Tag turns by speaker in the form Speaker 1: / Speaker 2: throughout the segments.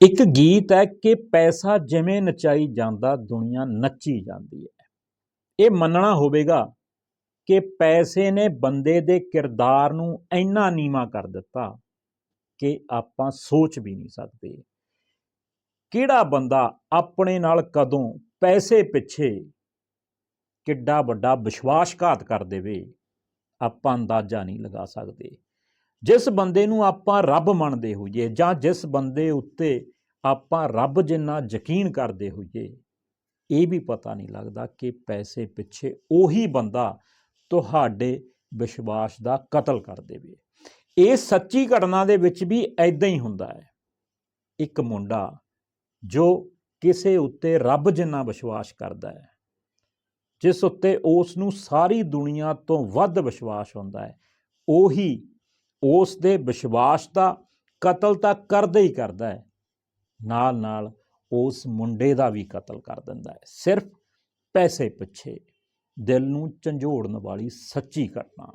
Speaker 1: ਇੱਕ ਗੀਤ ਹੈ ਕਿ ਪੈਸਾ ਜਿਵੇਂ ਨਚਾਈ ਜਾਂਦਾ, ਦੁਨੀਆ ਨੱਚੀ ਜਾਂਦੀ ਹੈ। ਇਹ ਮੰਨਣਾ ਹੋਵੇਗਾ ਕਿ ਪੈਸੇ ਨੇ ਬੰਦੇ ਦੇ ਕਿਰਦਾਰ ਨੂੰ ਇੰਨਾ ਨੀਵਾ ਕਰ ਦਿੱਤਾ ਕਿ ਆਪਾਂ ਸੋਚ ਵੀ ਨਹੀਂ ਸਕਦੇ। ਕਿਹੜਾ ਬੰਦਾ ਆਪਣੇ ਨਾਲ ਕਦੋਂ ਪੈਸੇ ਪਿੱਛੇ ਕਿੱਡਾ ਵੱਡਾ ਵਿਸ਼ਵਾਸਘਾਤ ਕਰ ਦੇਵੇ, ਆਪਾਂ ਅੰਦਾਜ਼ਾ ਨਹੀਂ ਲਗਾ ਸਕਦੇ। ਜਿਸ ਬੰਦੇ ਨੂੰ ਆਪਾਂ ਰੱਬ ਮੰਨਦੇ ਹੋਈਏ ਜਾਂ ਜਿਸ ਬੰਦੇ ਉੱਤੇ ਆਪਾਂ ਰੱਬ ਜਿੰਨਾ ਯਕੀਨ ਕਰਦੇ ਹੋਈਏ, ਇਹ ਵੀ ਪਤਾ ਨਹੀਂ ਲੱਗਦਾ ਕਿ ਪੈਸੇ ਪਿੱਛੇ ਉਹੀ ਬੰਦਾ ਤੁਹਾਡੇ ਵਿਸ਼ਵਾਸ ਦਾ ਕਤਲ ਕਰ ਦੇਵੇ। ਇਹ ਸੱਚੀ ਘਟਨਾ ਦੇ ਵਿੱਚ ਵੀ ਐਦਾਂ ਹੀ ਹੁੰਦਾ ਹੈ। ਇੱਕ ਮੁੰਡਾ ਜੋ ਕਿਸੇ ਉੱਤੇ ਰੱਬ ਜਿੰਨਾ ਵਿਸ਼ਵਾਸ ਕਰਦਾ ਹੈ, ਜਿਸ ਉੱਤੇ ਉਸ ਨੂੰ ਸਾਰੀ ਦੁਨੀਆ ਤੋਂ ਵੱਧ ਵਿਸ਼ਵਾਸ ਹੁੰਦਾ ਹੈ, ਉਹੀ ਉਸ ਦੇ ਵਿਸ਼ਵਾਸ ਦਾ ਕਤਲ ਤਾਂ ਕਰਦਾ ਹੀ ਕਰਦਾ ਹੈ। ਨਾਲ ਨਾਲ ਉਸ ਮੁੰਡੇ ਦਾ ਵੀ ਕਤਲ ਕਰ ਦਿੰਦਾ ਹੈ। ਸਿਰਫ ਪੈਸੇ ਪਿੱਛੇ ਦਿਲ ਨੂੰ ਝੰਜੋੜਨ ਵਾਲੀ ਸੱਚੀ ਘਟਨਾ।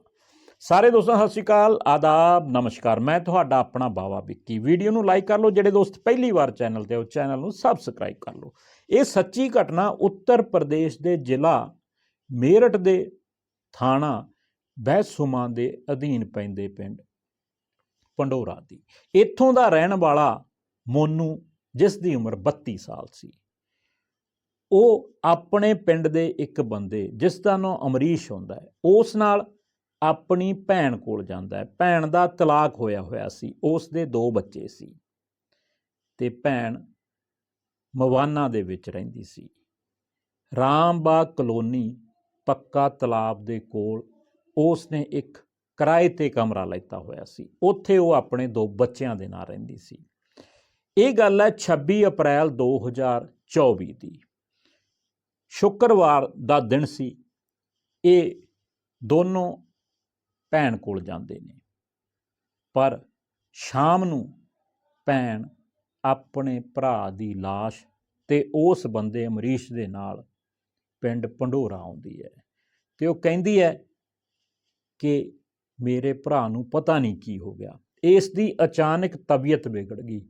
Speaker 1: ਸਾਰੇ ਦੋਸਤਾਂ, ਸਤਿ ਸ਼੍ਰੀ ਅਕਾਲ, ਆਦਾਬ, ਨਮਸਕਾਰ। ਮੈਂ ਤੁਹਾਡਾ ਆਪਣਾ ਬਾਵਾ ਵਿੱਕੀ। ਵੀਡੀਓ ਨੂੰ ਲਾਈਕ ਕਰ ਲਓ, ਜਿਹੜੇ ਦੋਸਤ ਪਹਿਲੀ ਵਾਰ ਚੈਨਲ ਤੇ ਉਹ ਚੈਨਲ ਨੂੰ ਸਬਸਕ੍ਰਾਈਬ ਕਰ ਲਓ। ਇਹ ਸੱਚੀ ਘਟਨਾ ਉੱਤਰ ਪ੍ਰਦੇਸ਼ ਦੇ ਜ਼ਿਲ੍ਹਾ ਮੇਰਠ ਦੇ ਥਾਣਾ ਬਹਿਸੁਮਾ ਦੇ ਅਧੀਨ ਪੈਂਦੇ ਪਿੰਡ ਪੰਡੋਰਾ ਦੀ। ਇੱਥੋਂ ਦਾ ਰਹਿਣ ਵਾਲਾ ਮੋਨੂ, ਜਿਸ ਦੀ ਉਮਰ 32 ਸਾਲ ਸੀ, ਉਹ ਆਪਣੇ ਪਿੰਡ ਦੇ ਇੱਕ ਬੰਦੇ, ਜਿਸ ਦਾ ਨਾਮ ਅਮਰੀਸ਼ ਹੁੰਦਾ ਹੈ, ਉਸ ਨਾਲ ਆਪਣੀ ਭੈਣ ਕੋਲ ਜਾਂਦਾ ਹੈ। ਭੈਣ ਦਾ ਤਲਾਕ ਹੋਇਆ ਹੋਇਆ ਸੀ, ਉਸ ਦੇ ਦੋ ਬੱਚੇ ਸੀ ਤੇ ਭੈਣ ਮਵਾਨਾ ਦੇ ਵਿੱਚ ਰਹਿੰਦੀ ਸੀ। ਰਾਮਬਾਗ ਕਲੋਨੀ ਪੱਕਾ ਤਲਾਬ ਦੇ ਕੋਲ ਉਸ ਨੇ ਇੱਕ ਕਿਰਾਏ ਤੇ ਕਮਰਾ ਲੈਤਾ ਹੋਇਆ ਸੀ। ਉੱਥੇ ਉਹ ਆਪਣੇ ਦੋ ਬੱਚਿਆਂ ਦੇ ਨਾਲ ਰਹਿੰਦੀ ਸੀ। ਇਹ ਗੱਲ ਹੈ 26 ਅਪ੍ਰੈਲ 2024 ਦੀ। ਸ਼ੁੱਕਰਵਾਰ ਦਾ ਦਿਨ ਸੀ। ਇਹ ਦੋਨੋਂ ਭੈਣ ਕੋਲ ਜਾਂਦੇ ਨੇ। ਪਰ ਸ਼ਾਮ ਨੂੰ ਭੈਣ ਆਪਣੇ ਭਰਾ ਦੀ লাশ ਤੇ ਉਸ ਬੰਦੇ ਅਮਰੀਸ਼ ਦੇ ਨਾਲ ਪਿੰਡ ਭੰਡੋਰਾ ਆਉਂਦੀ ਹੈ। ਤੇ ਉਹ ਕਹਿੰਦੀ ਹੈ ਕਿ ਮੇਰੇ ਭਰਾ ਨੂੰ ਪਤਾ ਨਹੀਂ ਕੀ ਹੋ ਗਿਆ। ਇਸ ਦੀ ਅਚਾਨਕ ਤਬੀਅਤ ਵਿਗੜ ਗਈ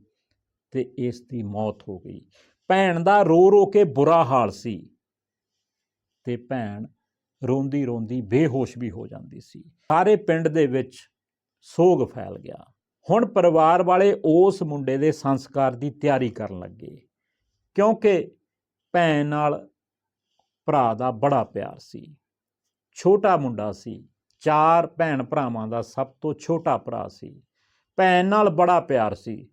Speaker 1: ਤੇ ਇਸ ਦੀ ਮੌਤ ਹੋ ਗਈ। ਭੈਣ ਦਾ ਰੋ ਰੋ ਕੇ ਬੁਰਾ ਹਾਲ ਸੀ ਤੇ ਭੈਣ ਰੋਂਦੀ ਰੋਂਦੀ ਬੇਹੋਸ਼ ਵੀ ਹੋ ਜਾਂਦੀ ਸੀ। ਸਾਰੇ ਪਿੰਡ ਦੇ ਵਿੱਚ ਸੋਗ ਫੈਲ ਗਿਆ। ਹੁਣ ਪਰਿਵਾਰ ਵਾਲੇ ਉਸ ਮੁੰਡੇ ਦੇ ਸੰਸਕਾਰ ਦੀ ਤਿਆਰੀ ਕਰਨ ਲੱਗੇ ਕਿਉਂਕਿ ਭੈਣ ਨਾਲ ਭਰਾ ਦਾ ਬੜਾ ਪਿਆਰ ਸੀ। ਛੋਟਾ ਮੁੰਡਾ ਸੀ। ਚਾਰ ਭੈਣ ਭਰਾਵਾਂ ਦਾ ਸਭ ਤੋਂ ਛੋਟਾ ਭਰਾ ਸੀ। ਭੈਣ ਨਾਲ ਬੜਾ ਪਿਆਰ ਸੀ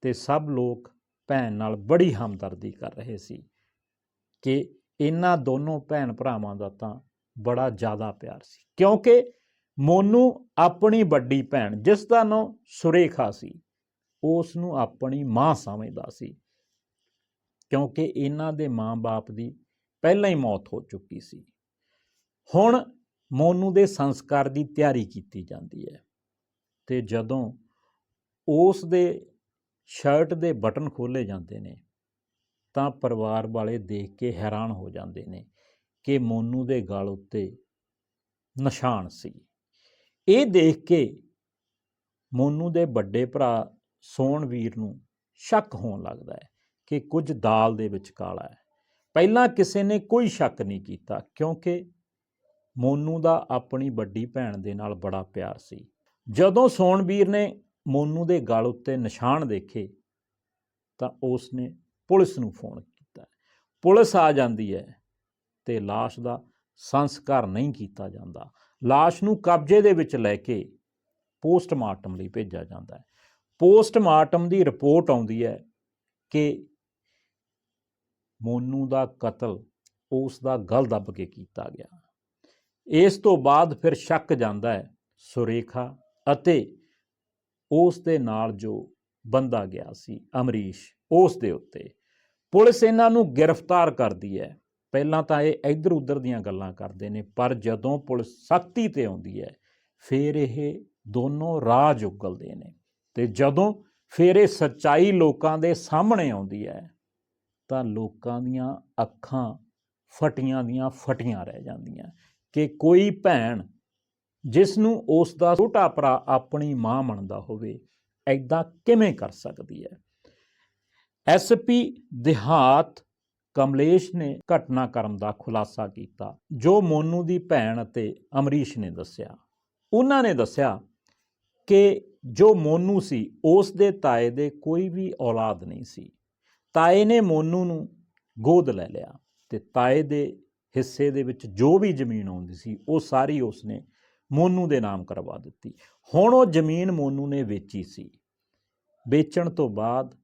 Speaker 1: ਤੇ ਸਭ ਲੋਕ ਭੈਣ ਨਾਲ ਬੜੀ ਹਮਦਰਦੀ ਕਰ ਰਹੇ ਸੀ ਕਿ ਇਹਨਾਂ ਦੋਨੋਂ ਭੈਣ ਭਰਾਵਾਂ ਦਾ ਤਾਂ ਬੜਾ ਜ਼ਿਆਦਾ ਪਿਆਰ ਸੀ। ਕਿਉਂਕਿ ਮੋਨੂ ਆਪਣੀ ਵੱਡੀ ਭੈਣ, ਜਿਸ ਦਾ ਨਾਮ ਸੁਰੇਖਾ ਸੀ ਉਸ ਨੂੰ ਆਪਣੀ ਮਾਂ ਸਮਝਦਾ ਸੀ। ਕਿਉਂਕਿ ਇਹਨਾਂ ਦੇ ਮਾਂ-ਬਾਪ ਦੀ ਪਹਿਲਾਂ ਹੀ ਮੌਤ ਹੋ ਚੁੱਕੀ ਸੀ। ਹੁਣ ਮੋਨੂ ਦੇ ਸੰਸਕਾਰ ਦੀ ਤਿਆਰੀ ਕੀਤੀ ਜਾਂਦੀ ਹੈ। ਤੇ ਜਦੋਂ ਉਸ ਦੇ ਸ਼ਰਟ ਦੇ ਬਟਨ ਖੋਲੇ ਜਾਂਦੇ ਨੇ, ਤਾਂ ਪਰਿਵਾਰ ਵਾਲੇ ਦੇਖ ਕੇ ਹੈਰਾਨ ਹੋ ਜਾਂਦੇ ਨੇ ਕਿ ਮੋਨੂ ਦੇ ਗਲ ਉੱਤੇ ਨਿਸ਼ਾਨ ਸੀ। ਇਹ ਦੇਖ ਕੇ ਮੋਨੂ ਦੇ ਵੱਡੇ ਭਰਾ ਸੋਨਵੀਰ ਨੂੰ ਸ਼ੱਕ ਹੋਣ ਲੱਗਦਾ ਹੈ ਕਿ ਕੁਝ ਦਾਲ ਦੇ ਵਿੱਚ ਕਾਲਾ ਹੈ ਪਹਿਲਾਂ ਕਿਸੇ ਨੇ ਕੋਈ ਸ਼ੱਕ ਨਹੀਂ ਕੀਤਾ, ਕਿਉਂਕਿ ਮੋਨੂ ਦਾ ਆਪਣੀ ਵੱਡੀ ਭੈਣ ਦੇ ਨਾਲ ਬੜਾ ਪਿਆਰ ਸੀ ਜਦੋਂ ਸੋਨਵੀਰ ਨੇ ਮੋਨੂ ਦੇ ਗਲ ਉੱਤੇ ਨਿਸ਼ਾਨ ਦੇਖੇ ਤਾਂ ਉਸ ਨੇ ਪੁਲਿਸ ਨੂੰ ਫੋਨ ਕੀਤਾ ਪੁਲਿਸ ਆ ਜਾਂਦੀ ਹੈ ਤੇ লাশ ਦਾ ਸੰਸਕਾਰ ਨਹੀਂ ਕੀਤਾ ਜਾਂਦਾ লাশ ਨੂੰ ਕਬਜ਼ੇ ਦੇ ਵਿੱਚ ਲੈ ਕੇ ਪੋਸਟਮਾਰਟਮ ਲਈ ਭੇਜਿਆ ਜਾਂਦਾ ਹੈ ਪੋਸਟਮਾਰਟਮ ਦੀ ਰਿਪੋਰਟ ਆਉਂਦੀ ਹੈ ਕਿ ਮੋਨੂ ਦਾ ਕਤਲ ਉਸ ਦਾ ਗਲ ਦੱਬ ਕੇ ਕੀਤਾ ਗਿਆ ਇਸ ਤੋਂ ਬਾਅਦ ਫਿਰ ਸ਼ੱਕ ਜਾਂਦਾ ਹੈ, ਸੁਰੇਖਾ ਅਤੇ ਉਸ ਦੇ ਨਾਲ ਜੋ ਬੰਦਾ ਗਿਆ ਸੀ, ਅਮਰੀਸ਼, ਉਸ ਦੇ ਉੱਤੇ। ਪੁਲਿਸ ਇਹਨਾਂ ਨੂੰ ਗ੍ਰਿਫਤਾਰ ਕਰਦੀ ਹੈ। ਪਹਿਲਾਂ ਤਾਂ ਇਹ ਇੱਧਰ ਉੱਧਰ ਦੀਆਂ ਗੱਲਾਂ ਕਰਦੇ ਨੇ, ਪਰ ਜਦੋਂ ਪੁਲਿਸ ਸਖਤੀ ਤੇ ਆਉਂਦੀ ਹੈ, ਫਿਰ ਇਹ ਦੋਨੋਂ ਰਾਜ ਉਗਲਦੇ ਨੇ ਤੇ ਜਦੋਂ ਫਿਰ ਇਹ ਸੱਚਾਈ ਲੋਕਾਂ ਦੇ ਸਾਹਮਣੇ ਆਉਂਦੀ ਹੈ, ਤਾਂ ਲੋਕਾਂ ਦੀਆਂ ਅੱਖਾਂ ਫਟੀਆਂ ਦੀਆਂ ਫਟੀਆਂ ਰਹਿ ਜਾਂਦੀਆਂ। ਕਿ ਕੋਈ ਭੈਣ ਜਿਸ ਨੂੰ ਉਸ ਦਾ ਛੋਟਾ ਭਰਾ ਆਪਣੀ ਮਾਂ ਮੰਨਦਾ ਹੋਵੇ ਐਦਾਂ ਕਿਵੇਂ ਕਰ ਸਕਦੀ ਹੈ? ਐਸਪੀ ਦਿਹਾਤ ਕਮਲੇਸ਼ ਨੇ ਘਟਨਾਕ੍ਰਮ ਦਾ ਖੁਲਾਸਾ ਕੀਤਾ, ਜੋ ਮੋਨੂ ਦੀ ਭੈਣ ਅਤੇ ਅਮਰੀਸ਼ ਨੇ ਦੱਸਿਆ। ਉਹਨਾਂ ਨੇ ਦੱਸਿਆ ਕਿ ਜੋ ਮੋਨੂ ਸੀ ਉਸ ਦੇ ਤਾਏ ਦੇ ਕੋਈ ਵੀ ਔਲਾਦ ਨਹੀਂ ਸੀ। ਤਾਏ ਨੇ ਮੋਨੂ ਨੂੰ ਗੋਦ ਲੈ ਲਿਆ ਤੇ ਤਾਏ ਦੇ ਹਿੱਸੇ ਦੇ ਵਿੱਚ ਜੋ ਵੀ ਜ਼ਮੀਨ ਆਉਂਦੀ ਸੀ, ਉਹ ਸਾਰੀ ਉਸਨੇ ਮੋਨੂ ਦੇ ਨਾਮ ਕਰਵਾ ਦਿੱਤੀ। ਹੁਣ ਉਹ ਜ਼ਮੀਨ ਮੋਨੂ ਨੇ ਵੇਚੀ ਸੀ। ਵੇਚਣ ਤੋਂ ਬਾਅਦ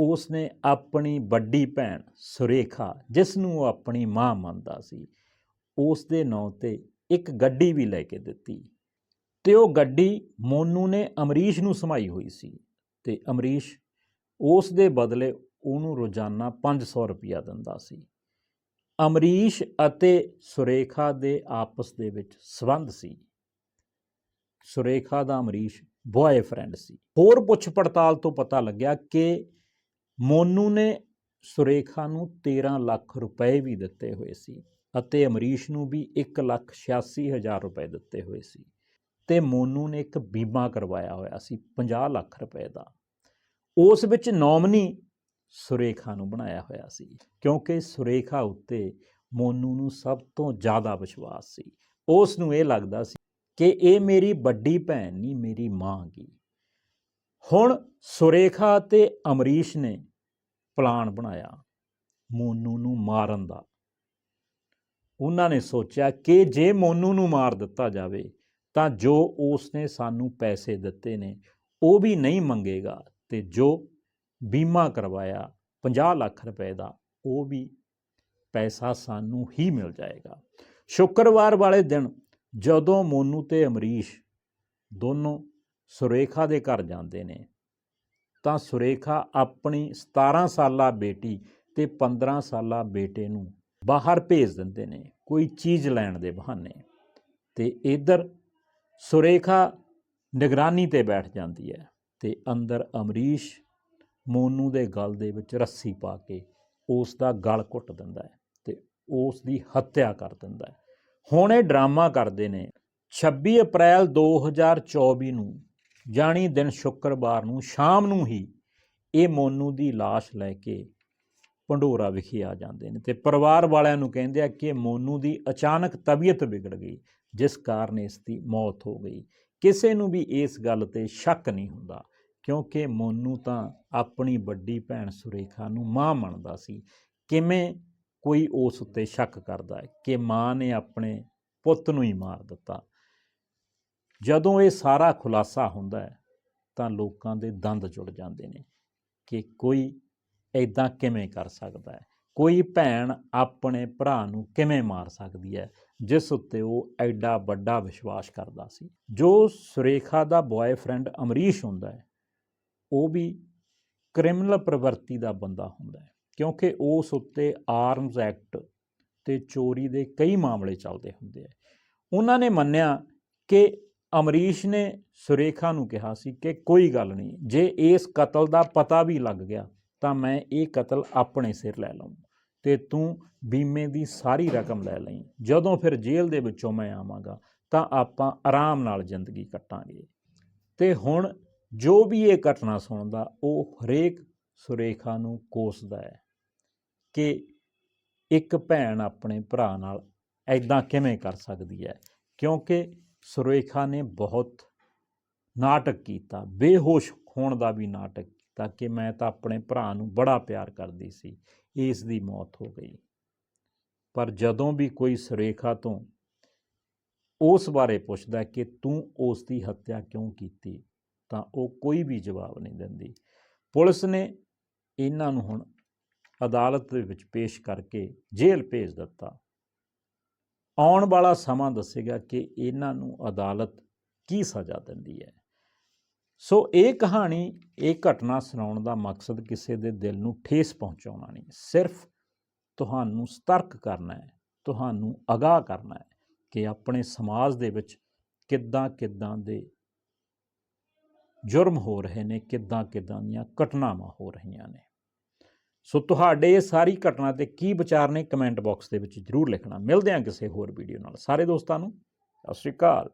Speaker 1: ਉਸ ਨੇ ਆਪਣੀ ਵੱਡੀ ਭੈਣ ਸੁਰੇਖਾ, ਜਿਸ ਨੂੰ ਉਹ ਆਪਣੀ ਮਾਂ ਮੰਨਦਾ ਸੀ ਉਸ ਦੇ ਨਾਂ ਤੇ ਇੱਕ ਗੱਡੀ ਵੀ ਲੈ ਕੇ ਦਿੱਤੀ। ਤੇ ਉਹ ਗੱਡੀ ਮੋਨੂ ਨੇ ਅਮਰੀਸ਼ ਨੂੰ ਸਮਾਈ ਹੋਈ ਸੀ ਤੇ ਅਮਰੀਸ਼ ਉਸ ਦੇ ਬਦਲੇ ਉਹਨੂੰ ਰੋਜ਼ਾਨਾ 500 ਰੁਪਇਆ ਦਿੰਦਾ ਸੀ। ਅਮਰੀਸ਼ ਅਤੇ ਸੁਰੇਖਾ ਦੇ ਆਪਸ ਦੇ ਵਿੱਚ ਸਬੰਧ ਸੀ। ਸੁਰੇਖਾ ਦਾ ਅਮਰੀਸ਼ ਬॉयਫ੍ਰੈਂਡ ਸੀ। ਹੋਰ ਪੁੱਛ ਪੜਤਾਲ ਤੋਂ ਪਤਾ ਲੱਗਿਆ ਕਿ ਮੋਨੂ ਨੇ ਸੁਰੇਖਾ ਨੂੰ 13 ਲੱਖ ਰੁਪਏ ਵੀ ਦਿੱਤੇ ਹੋਏ ਸੀ ਅਤੇ ਅਮਰੀਸ਼ ਨੂੰ ਵੀ 186000 ਰੁਪਏ ਦਿੱਤੇ ਹੋਏ ਸੀ ਤੇ ਮੋਨੂ ਨੇ ਇੱਕ ਬੀਮਾ ਕਰਵਾਇਆ ਹੋਇਆ ਸੀ 50 ਲੱਖ ਰੁਪਏ ਦਾ। ਉਸ ਵਿੱਚ ਨੋਮਨੀ ਸੁਰੇਖਾ ਨੂੰ ਬਣਾਇਆ ਹੋਇਆ ਸੀ, ਕਿਉਂਕਿ ਸੁਰੇਖਾ ਉੱਤੇ ਮੋਨੂ ਨੂੰ ਸਭ ਤੋਂ ਜ਼ਿਆਦਾ ਵਿਸ਼ਵਾਸ ਸੀ। ਉਸ ਨੂੰ ਇਹ ਲੱਗਦਾ ਸੀ ਕਿ ਇਹ ਮੇਰੀ ਵੱਡੀ ਭੈਣ ਨਹੀਂ, ਮੇਰੀ ਮਾਂ ਗੀ। ਹੁਣ ਸੁਰੇਖਾ ਤੇ ਅਮਰੀਸ਼ ਨੇ ਪਲਾਨ ਬਣਾਇਆ ਮੋਨੂ ਨੂੰ ਮਾਰਨ ਦਾ। ਉਹਨਾਂ ਨੇ ਸੋਚਿਆ ਕਿ ਜੇ ਮੋਨੂ ਨੂੰ ਮਾਰ ਦਿੱਤਾ ਜਾਵੇ, ਤਾਂ ਜੋ ਉਸਨੇ ਸਾਨੂੰ ਪੈਸੇ ਦਿੱਤੇ ਨੇ, ਉਹ ਵੀ ਨਹੀਂ ਮੰਗੇਗਾ ਤੇ ਜੋ ਬੀਮਾ ਕਰਵਾਇਆ 50 ਲੱਖ ਰੁਪਏ ਦਾ, ਉਹ ਵੀ ਪੈਸਾ ਸਾਨੂੰ ਹੀ ਮਿਲ ਜਾਏਗਾ। ਸ਼ੁੱਕਰਵਾਰ ਵਾਲੇ ਦਿਨ ਜਦੋਂ ਮੋਨੂ ਤੇ ਅਮਰੀਸ਼ ਦੋਨੋਂ ਸੁਰੇਖਾ ਦੇ ਘਰ ਜਾਂਦੇ ਨੇ, ਤਾਂ ਸੁਰੇਖਾ ਆਪਣੀ 17 ਸਾਲਾ ਬੇਟੀ ਤੇ 15 ਸਾਲਾ ਬੇਟੇ ਨੂੰ ਬਾਹਰ ਭੇਜ ਦਿੰਦੇ ਨੇ, ਕੋਈ ਚੀਜ਼ ਲੈਣ ਦੇ ਬਹਾਨੇ। ਤੇ ਇਧਰ ਸੁਰੇਖਾ ਨਿਗਰਾਨੀ ਤੇ ਬੈਠ ਜਾਂਦੀ ਹੈ ਤੇ ਅੰਦਰ ਅਮਰੀਸ਼ ਮੋਨੂ ਦੇ ਗਲ ਦੇ ਵਿੱਚ ਰੱਸੀ ਪਾ ਕੇ ਉਸ ਦਾ ਗਲ ਘੁੱਟ ਦਿੰਦਾ ਹੈ ਤੇ ਉਸ ਦੀ ਹੱਤਿਆ ਕਰ ਦਿੰਦਾ ਹੈ। ਹੁਣ ਇਹ ਡਰਾਮਾ ਕਰਦੇ ਨੇ 26 ਅਪ੍ਰੈਲ 2024 ਨੂੰ ਜਾਣੀ ਦਿਨ ਸ਼ੁੱਕਰਵਾਰ ਨੂੰ, ਸ਼ਾਮ ਨੂੰ ਹੀ ਇਹ ਮੋਨੂ ਦੀ লাশ ਲੈ ਕੇ ਭੰਡੋਰਾ ਵਿਖੇ ਆ ਜਾਂਦੇ ਨੇ ਤੇ ਪਰਿਵਾਰ ਵਾਲਿਆਂ ਨੂੰ ਕਹਿੰਦੇ ਆ ਕਿ ਮੋਨੂ ਦੀ ਅਚਾਨਕ ਤਬੀਅਤ ਵਿਗੜ ਗਈ, ਜਿਸ ਕਾਰਨ ਇਸ ਦੀ ਮੌਤ ਹੋ ਗਈ। ਕਿਸੇ ਨੂੰ ਵੀ ਇਸ ਗੱਲ ਤੇ ਸ਼ੱਕ ਨਹੀਂ ਹੁੰਦਾ। ਕਿਉਂਕਿ ਮੋਨੂ ਤਾਂ ਆਪਣੀ ਵੱਡੀ ਭੈਣ ਸੁਰੇਖਾ ਨੂੰ ਮਾਂ ਮੰਨਦਾ ਸੀ। ਕਿਵੇਂ ਕੋਈ ਉਸ ਉੱਤੇ ਸ਼ੱਕ ਕਰਦਾ ਹੈ ਕਿ ਮਾਂ ਨੇ ਆਪਣੇ ਪੁੱਤ ਨੂੰ ਹੀ ਮਾਰ ਦਿੱਤਾ? ਜਦੋਂ ਇਹ ਸਾਰਾ ਖੁਲਾਸਾ ਹੁੰਦਾ ਹੈ ਤਾਂ ਲੋਕਾਂ ਦੇ ਦੰਦ ਜੁੜ ਜਾਂਦੇ ਨੇ ਕਿ ਕੋਈ ਐਦਾਂ ਕਿਵੇਂ ਕਰ ਸਕਦਾ ਹੈ? ਕੋਈ ਭੈਣ ਆਪਣੇ ਭਰਾ ਨੂੰ ਕਿਵੇਂ ਮਾਰ ਸਕਦੀ ਹੈ? ਜਿਸ ਉੱਤੇ ਉਹ ਐਡਾ ਵੱਡਾ ਵਿਸ਼ਵਾਸ ਕਰਦਾ ਸੀ। ਜੋ ਸੁਰੇਖਾ ਦਾ ਬॉयਫ੍ਰੈਂਡ ਅਮਰੀਸ਼ ਹੁੰਦਾ ਹੈ ਉਹ ਵੀ ਕ੍ਰਿਮੀਨਲ ਪ੍ਰਵਰਤੀ ਦਾ ਬੰਦਾ ਹੁੰਦਾ ਹੈ, ਕਿਉਂਕਿ ਉਸ ਉੱਤੇ ਆਰਮਸ ਐਕਟ ਤੇ ਚੋਰੀ ਦੇ ਕਈ ਮਾਮਲੇ ਚੱਲਦੇ ਹੁੰਦੇ ਆ। ਉਹਨਾਂ ਨੇ ਮੰਨਿਆ ਕਿ ਅਮਰੀਸ਼ ਨੇ ਸੁਰੇਖਾ ਨੂੰ ਕਿਹਾ ਸੀ ਕਿ ਕੋਈ ਗੱਲ ਨਹੀਂ, ਜੇ ਇਸ ਕਤਲ ਦਾ ਪਤਾ ਵੀ ਲੱਗ ਗਿਆ, ਤਾਂ ਮੈਂ ਇਹ ਕਤਲ ਆਪਣੇ ਸਿਰ ਲੈ ਲਵਾਂ ਤੇ ਤੂੰ ਬੀਮੇ ਦੀ ਸਾਰੀ ਰਕਮ ਲੈ ਲਈ। ਜਦੋਂ ਫਿਰ ਜੇਲ੍ਹ ਦੇ ਵਿੱਚੋਂ ਮੈਂ ਆਵਾਂਗਾ, ਤਾਂ ਆਪਾਂ ਆਰਾਮ ਨਾਲ ਜ਼ਿੰਦਗੀ ਕੱਟਾਂਗੇ। ਤੇ ਹੁਣ ਜੋ ਵੀ ਇਹ ਘਟਨਾ ਸੁਣਦਾ, ਉਹ ਹਰੇਕ ਸੁਰੇਖਾ ਨੂੰ ਕੋਸਦਾ ਹੈ ਕਿ ਇੱਕ ਭੈਣ ਆਪਣੇ ਭਰਾ ਨਾਲ ਐਦਾਂ ਕਿਵੇਂ ਕਰ ਸਕਦੀ ਹੈ? ਕਿਉਂਕਿ ਸੁਰੇਖਾ ਨੇ ਬਹੁਤ ਨਾਟਕ ਕੀਤਾ, ਬੇਹੋਸ਼ ਹੋਣ ਦਾ ਵੀ ਨਾਟਕ ਕੀਤਾ ਕਿ ਮੈਂ ਤਾਂ ਆਪਣੇ ਭਰਾ ਨੂੰ ਬੜਾ ਪਿਆਰ ਕਰਦੀ ਸੀ, ਇਸ ਦੀ ਮੌਤ ਹੋ ਗਈ। ਪਰ ਜਦੋਂ ਵੀ ਕੋਈ ਸੁਰੇਖਾ ਤੋਂ ਉਸ ਬਾਰੇ ਪੁੱਛਦਾ ਕਿ ਤੂੰ ਉਸ ਦੀ ਹੱਤਿਆ ਕਿਉਂ ਕੀਤੀ? ਤਾਂ ਉਹ ਕੋਈ ਵੀ ਜਵਾਬ ਨਹੀਂ ਦਿੰਦੀ। ਪੁਲਿਸ ਨੇ ਇਹਨਾਂ ਨੂੰ ਹੁਣ ਅਦਾਲਤ ਦੇ ਵਿੱਚ ਪੇਸ਼ ਕਰਕੇ ਜੇਲ੍ਹ ਭੇਜ ਦਿੱਤਾ। ਆਉਣ ਵਾਲਾ ਸਮਾਂ ਦੱਸੇਗਾ ਕਿ ਇਹਨਾਂ ਨੂੰ ਅਦਾਲਤ ਕੀ ਸਜ਼ਾ ਦਿੰਦੀ ਹੈ। ਸੋ ਇਹ ਕਹਾਣੀ, ਇਹ ਘਟਨਾ ਸੁਣਾਉਣ ਦਾ ਮਕਸਦ ਕਿਸੇ ਦੇ ਦਿਲ ਨੂੰ ਠੇਸ ਪਹੁੰਚਾਉਣਾ ਨਹੀਂ। ਸਿਰਫ ਤੁਹਾਨੂੰ ਸਤਰਕ ਕਰਨਾ ਹੈ, ਤੁਹਾਨੂੰ ਅਗਾਹ ਕਰਨਾ ਹੈ ਕਿ ਆਪਣੇ ਸਮਾਜ ਦੇ ਵਿੱਚ ਕਿੱਦਾਂ ਕਿੱਦਾਂ ਦੇ ਜੁਰਮ ਹੋ ਰਹੇ ਨੇ, ਕਿੱਦਾਂ ਕਿੱਦਾਂ ਦੀਆਂ ਘਟਨਾਵਾਂ ਹੋ ਰਹੀਆਂ ਨੇ। ਸੋ ਤੁਹਾਡੇ ਇਹ ਸਾਰੀ ਘਟਨਾ ਤੇ ਕੀ ਵਿਚਾਰ ਨੇ, ਕਮੈਂਟ ਬਾਕਸ ਦੇ ਵਿੱਚ ਜਰੂਰ ਲਿਖਣਾ। ਮਿਲਦੇ ਹਾਂ ਕਿਸੇ ਹੋਰ ਵੀਡੀਓ ਨਾਲ। ਸਾਰੇ ਦੋਸਤਾਂ ਨੂੰ, ਸਤਿ ਸ਼੍ਰੀ ਅਕਾਲ।